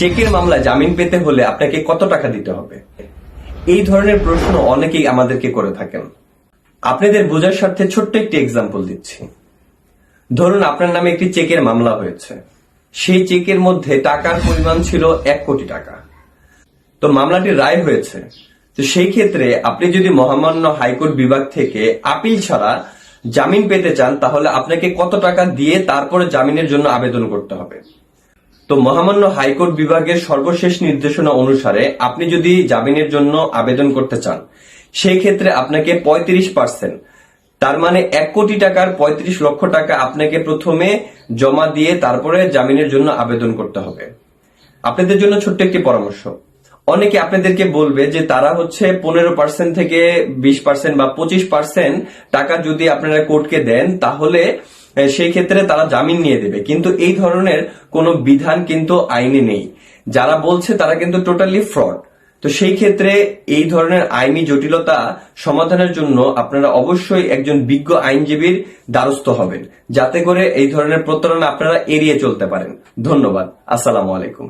চেকের মামলায় জামিন পেতে হলে আপনাকে কত টাকা দিতে হবে? এই ধরনের প্রশ্ন অনেকেই আমাদেরকে করে থাকেন। আপনাদের বোঝার স্বার্থে ছোট্ট একটি এক্সাম্পল দিচ্ছি। ধরুন আপনার নামে একটি চেকের মামলা হয়েছে। সেই চেকের মধ্যে টাকার পরিমাণ ছিল এক কোটি টাকা। তো মামলাটি রায় হয়েছে তো সেই ক্ষেত্রে আপনি যদি মহামান্য হাইকোর্ট বিভাগ থেকে আপিল ছাড়া জামিন পেতে চান, তাহলে আপনাকে কত টাকা দিয়ে তারপরে জামিনের জন্য আবেদন করতে হবে? তো মহামান্য হাইকোর্ট বিভাগের সর্বশেষ নির্দেশনা অনুসারে আপনি যদি জামিনের জন্য আবেদন করতে চান, সেই ক্ষেত্রে আপনাকে পঁয়ত্রিশ পার্সেন্ট। তার মানে এক কোটি টাকার পঁয়ত্রিশ লক্ষ টাকা আপনাকে প্রথমে জমা দিয়ে তারপরে জামিনের জন্য আবেদন করতে হবে। আপনাদের জন্য ছোট্ট একটি পরামর্শ। অনেকে আপনাদেরকে বলবে যে তারা হচ্ছে পনেরো পার্সেন্ট থেকে বিশ পার্সেন্ট বা পঁচিশ পার্সেন্ট টাকা যদি আপনারা কোর্টকে দেন, তাহলে সেই ক্ষেত্রে তারা জামিন নিয়ে দেবে। কিন্তু এই ধরনের কোনো বিধান কিন্তু আইনে নেই। যারা বলছে তারা কিন্তু টোটালি ফ্রড তো সেই ক্ষেত্রে এই ধরনের আইনি জটিলতা সমাধানের জন্য আপনারা অবশ্যই একজন বিজ্ঞ আইনজীবীর দ্বারস্থ হবেন। যাতে করে এই ধরনের প্রতারণা আপনারা এড়িয়ে চলতে পারেন। ধন্যবাদ। আসসালামু আলাইকুম।